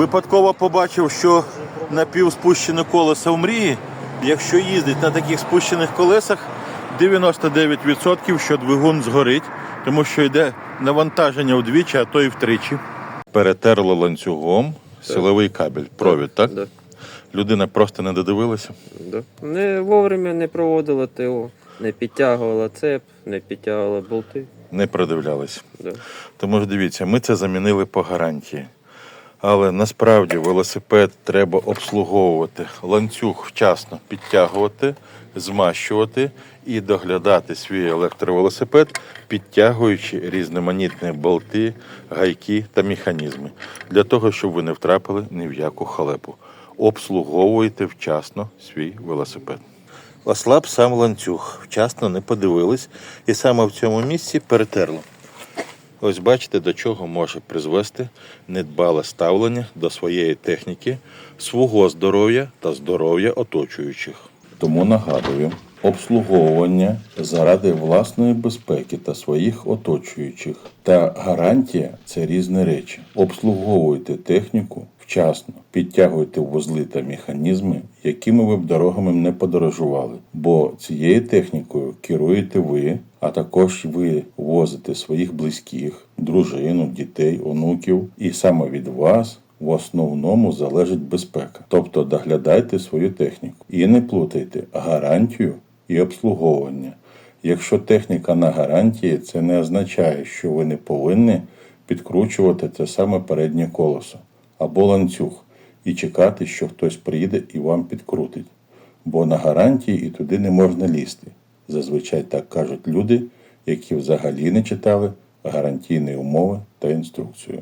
Випадково побачив, що напівспущене колесо в мрії, якщо їздить на таких спущених колесах, 99% що двигун згорить, тому що йде навантаження вдвічі, а то і втричі. Перетерло ланцюгом силовий кабель, провід, так? Да, Людина просто не додивилася. да. Не вовремя не проводила ТО, не підтягувала цеп, не підтягувала болти. Не продивлялися. Да. Тому ж дивіться, ми це замінили по гарантії. Але насправді велосипед треба обслуговувати, ланцюг вчасно підтягувати, змащувати і доглядати свій електровелосипед, підтягуючи різноманітні болти, гайки та механізми, для того, щоб ви не втрапили ні в яку халепу. Обслуговуйте вчасно свій велосипед. Ослаб сам ланцюг, вчасно не подивились, і саме в цьому місці перетерло. Ось бачите, до чого може призвести недбале ставлення до своєї техніки, свого здоров'я та здоров'я оточуючих. Тому нагадую, обслуговування заради власної безпеки та своїх оточуючих та гарантія це різні речі. Обслуговуйте техніку вчасно, підтягуйте вузли та механізми, якими ви б дорогами не подорожували, бо цією технікою керуєте ви, а також ви возите своїх близьких, дружину, дітей, онуків, і саме від вас в основному залежить безпека. Тобто доглядайте свою техніку і не плутайте гарантію і обслуговування. Якщо техніка на гарантії, це не означає, що ви не повинні підкручувати це саме переднє колесо або ланцюг і чекати, що хтось приїде і вам підкрутить. Бо на гарантії і туди не можна лізти. Зазвичай так кажуть люди, які взагалі не читали гарантійні умови та інструкцію.